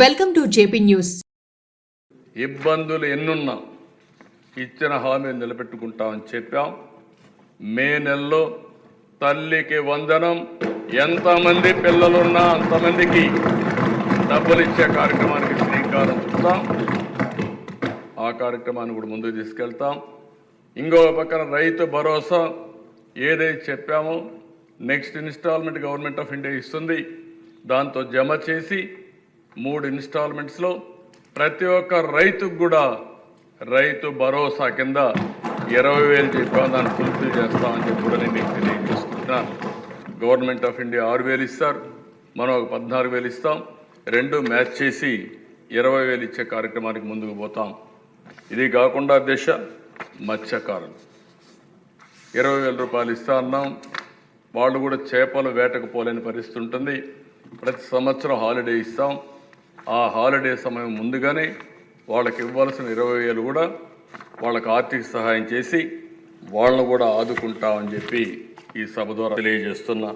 Welcome to JP news ఇబ్బందులు ఎన్నున్నా ఇచ్చిన హామీ నిలబెట్టుకుంటామని చెప్పాం. మే నెలలో తల్లికి వందనం ఎంతమంది పిల్లలున్నా అంతమందికి డబ్బులు ఇచ్చే కార్యక్రమానికి శ్రీకారం చుడతాం ఆ కార్యక్రమాన్ని కూడా ముందుకు తీసుకెళ్తాం. ఇంకో పక్కన రైతు భరోసా ఏదైతే చెప్పామో next installment government of India ఇస్తుంది. దాంతో జమ చేసి మూడు ఇన్స్టాల్మెంట్స్లో ప్రతి ఒక్క రైతుకు కూడా రైతు భరోసా కింద ఇరవై వేలు చెప్పాను దాన్ని ఫుల్ఫిల్ చేస్తామని చెప్పి కూడా నేను మీకు తెలియజేసుకుంటున్నాను గవర్నమెంట్ ఆఫ్ ఇండియా ఆరు వేలు ఇస్తారు మనం ఒక పద్నాలుగు వేలు ఇస్తాం. రెండు మ్యాచ్ చేసి ఇరవై వేలు ఇచ్చే కార్యక్రమానికి ముందుకు పోతాం. ఇది కాకుండా దిశ మత్స్యకారులు. ఇరవై వేల రూపాయలు ఇస్తా అన్నాం. వాళ్ళు కూడా చేపలు వేటకు పోలేని పరిస్థితి ఉంటుంది. ప్రతి సంవత్సరం హాలిడే ఇస్తాం. ఆ హాలిడే సమయం ముందుగానే వాళ్ళకి ఇవ్వాల్సిన ఇరవై వేలు కూడా వాళ్ళకి ఆర్థిక సహాయం చేసి వాళ్ళను కూడా ఆదుకుంటామని చెప్పి ఈ సభ ద్వారా తెలియజేస్తున్నా.